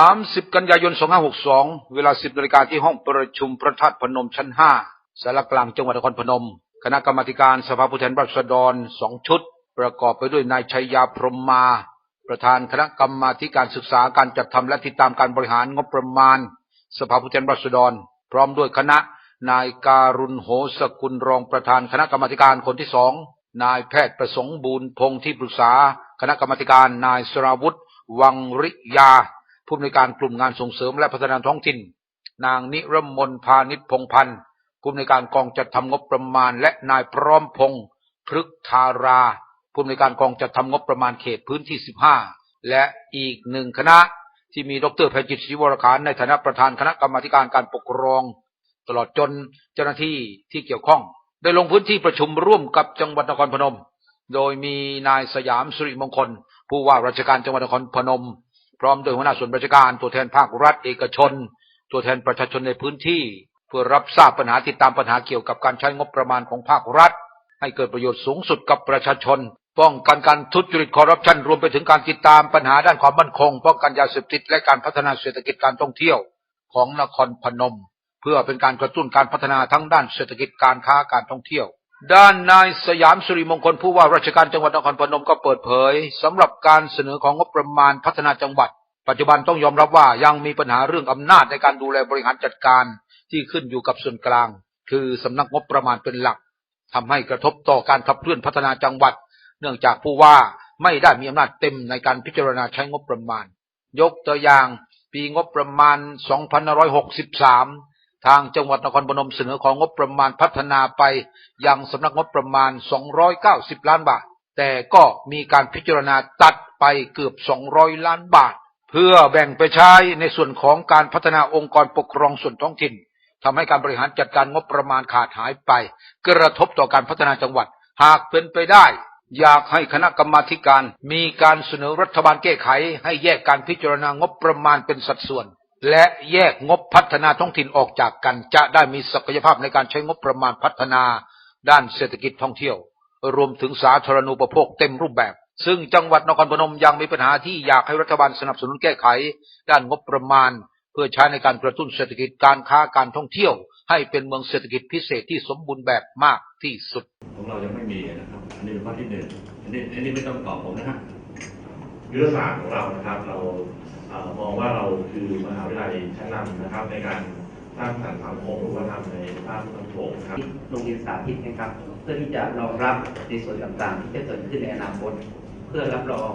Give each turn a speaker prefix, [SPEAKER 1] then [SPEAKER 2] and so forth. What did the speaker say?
[SPEAKER 1] 30กันยายน2562เวลา10นาฬิกาที่ห้องประชุมพระธาตุพนมชั้น5สารกลางจังหวัดนครพนม คณะกรรมาการสภาผู้แทนราษฎรสองชุด ประกอบไปด้วยนายชัยยาพรมมา ประธานคณะกรรมาการศึกษาการจัดทำและติดตามการบริหารงบประมาณ สภาผู้แทนราษฎร พร้อมด้วยคณะนายการุณโหสกุลรองประธานคณะกรรมการคนที่สองนายแพทย์ประสงค์บูรพงษ์ที่ปรึกษา คณะกรรมการนายสราวุธวังริยา ผู้อำนวยการกลุ่มงานส่งเสริมและพัฒนาท้องถิ่น นางนิรมนพานิชพงพันธ์ผู้อำนวยการกองจัดทำงบประมาณ และนายพร้อมพงษ์พฤกธาราผู้อำนวยการกองจัดทำงบประมาณเขตพื้นที่ 15 และอีกหนึ่งคณะที่มีดรแพทย์จิตศรีวรขานในฐานะประธานคณะกรรมาการการปกครอง ตลอดจนเจ้าหน้าที่ที่เกี่ยวข้อง ได้ลงพื้นที่ประชุมร่วมกับจังหวัดนครพนม โดยมีนายสยามสุริมงคล ผู้ว่าราชการจังหวัดนครพนม พร้อมโดยหัวหน้าส่วนราชการ ตัวแทนภาครัฐเอกชน ตัวแทนประชาชนในพื้นที่ เพื่อรับทราบปัญหาติดตามปัญหาเกี่ยวกับการใช้งบประมาณของภาครัฐ ให้เกิดประโยชน์สูงสุดกับประชาชน ป้องกันการทุจริตคอร์รัปชันรวมไปถึงการติดตามปัญหาด้านความมั่นคง ป้องกันยาเสพติดและการพัฒนาเศรษฐกิจการท่องเที่ยวของนครพนม เพื่อเป็นการกระตุ้นการพัฒนาทั้งด้านเศรษฐกิจการค้าการท่องเที่ยว ด้านนายสยามสุริมงคลผู้ว่าราชการจังหวัดนครพนมก็เปิดเผยสำหรับการเสนอของงบประมาณพัฒนาจังหวัด ปัจจุบันต้องยอมรับว่ายังมีปัญหาเรื่องอำนาจในการดูแลบริหารจัดการที่ขึ้นอยู่กับส่วนกลาง คือสำนักงบประมาณเป็นหลักทำให้กระทบต่อการขับเคลื่อนพัฒนาจังหวัด เนื่องจากผู้ว่าไม่ได้มีอำนาจเต็มในการพิจารณาใช้งบประมาณ ยกตัวอย่าง ปีงบประมาณ 2563 ทางจังหวัดนครพนมเสนอของงบประมาณพัฒนาไป ยังสำนักงบประมาณ 290 ล้านบาท แต่ก็มีการพิจารณาตัดไปเกือบ 200 ล้านบาท เพื่อแบ่งไปใช้ในส่วนของการพัฒนาองค์กรปกครองส่วนท้องถิ่นทำให้การบริหารจัดการงบประมาณขาดหายไป กระทบต่อการพัฒนาจังหวัด หากเป็นไปได้ อยากให้คณะกรรมาการ มีการเสนอรัฐบาลแก้ไข ให้แยกการพิจารณางบประมาณเป็นสัดส่วน และแยกงบพัฒนาท้องถิ่นออกจากกัน จะได้มีศักยภาพในการใช้งบประมาณพัฒนาด้านเศรษฐกิจท่องเที่ยว รวมถึงสาธารณูปโภคเต็มรูปแบบ ซึ่งจังหวัดนครพนมยังมีปัญหาที่อยากให้รัฐบาลสนับสนุนแก้ไข ด้านงบประมาณ เพื่อใช้ในการกระตุ้นเศรษฐกิจการค้าการท่องเที่ยว ให้เป็นเมืองเศรษฐกิจพิเศษที่สมบูรณ์แบบมากที่สุด
[SPEAKER 2] ของเรายังไม่มีนะครับอันนี้เป็นข้อที่หนึ่งอันนี้อันนี้ไม่ต้องตอบผมนะฮะ
[SPEAKER 3] ยุทธศาสตร์ของเรานะครับ เราเอ่อมองว่าเรา คือมหาวิทยาลัยชั้นนำนะครับ ในการสร้างสรรค์สังคมหรือว่าทำในภาคตะวันตกครับ
[SPEAKER 4] โรงเรียนสาธิตนะครับ เพื่อที่จะรองรับในส่วนต่างๆ ที่จะเกิดขึ้นในอนาคต เพื่อรับรอง